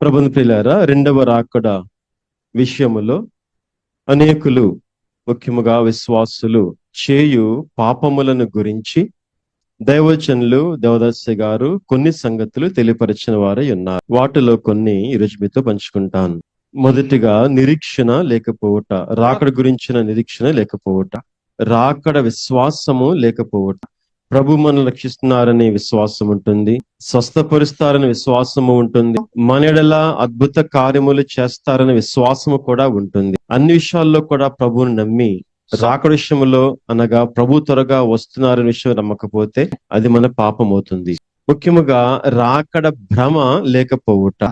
ప్రభుని పిల్లారా రెండవ రాకడ విషయములో అనేకులు ముఖ్యముగా విశ్వాసులు చేయు పాపములను గురించి దైవచనులు దేవదాస్య గారు కొన్ని సంగతులు తెలియపరిచిన వారై ఉన్నారు. వాటిలో కొన్ని ఈరోజు మీతో పంచుకుంటాను. మొదటిగా నిరీక్షణ లేకపోవట రాకడ గురించిన నిరీక్షణ లేకపోవట రాకడ విశ్వాసము లేకపోవట. ప్రభు మనం రక్షిస్తున్నారనే విశ్వాసం ఉంటుంది. స్వస్థపరుస్తారనే విశ్వాసము ఉంటుంది. మనెడల అద్భుత కార్యములు చేస్తారనే విశ్వాసము కూడా ఉంటుంది. అన్ని విషయాల్లో కూడా ప్రభువుని నమ్మి రాకడ విషయంలో అనగా ప్రభు త్వరగా వస్తున్నారనే విషయం నమ్మకపోతే అది మన పాపం అవుతుంది ముఖ్యముగా రాకడ భ్రమ లేకపోవుట.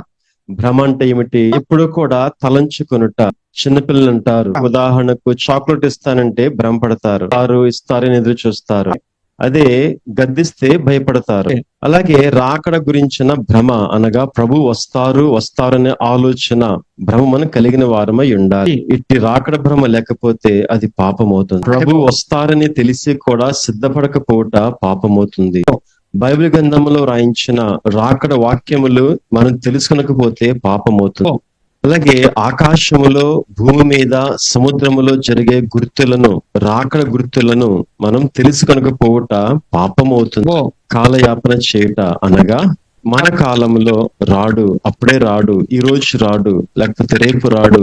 భ్రమ అంటే ఏమిటి? ఎప్పుడు కూడా తలంచుకొనుట. చిన్నపిల్లలు అంటారు ఉదాహరణకు చాక్లెట్ ఇస్తానంటే భ్రమపడతారు వారు ఇస్తారని ఎదురు చూస్తారు అదే గద్దిస్తే భయపడతారు. అలాగే రాకడ గురించిన భ్రమ అనగా ప్రభు వస్తారు వస్తారనే ఆలోచన భ్రమ మనం కలిగిన వారమై ఉండాలి. ఇట్టి రాకడ భ్రమ లేకపోతే అది పాపమవుతుంది. ప్రభు వస్తారని తెలిసి కూడా సిద్ధపడకపోవట పాపమవుతుంది. బైబిల్ గ్రంథంలో రాయించిన రాకడ వాక్యములు మనం తెలుసుకొనకపోతే పాపమవుతుంది. అలాగే ఆకాశములో భూమి మీద సముద్రములో జరిగే గుర్తులను రాకడ గుర్తులను మనం తెలుసుకొనకపోవట పాపమవుతుంది. కాలయాపన చేయుట అనగా మన కాలంలో రాడు అప్పుడే రాడు ఈ రోజు రాడు లేకపోతే రేపు రాడు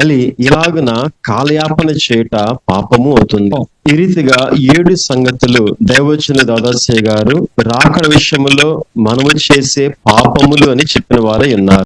అని ఇలాగున కాలయాపన చేయుట పాపము అవుతుంది. ఈ రీతిగా ఏడు సంగతులు దైవచన దాదాశ్రీ గారు రాకడ విషయంలో మనము చేసే పాపములు అని చెప్పిన వారై ఉన్నారు.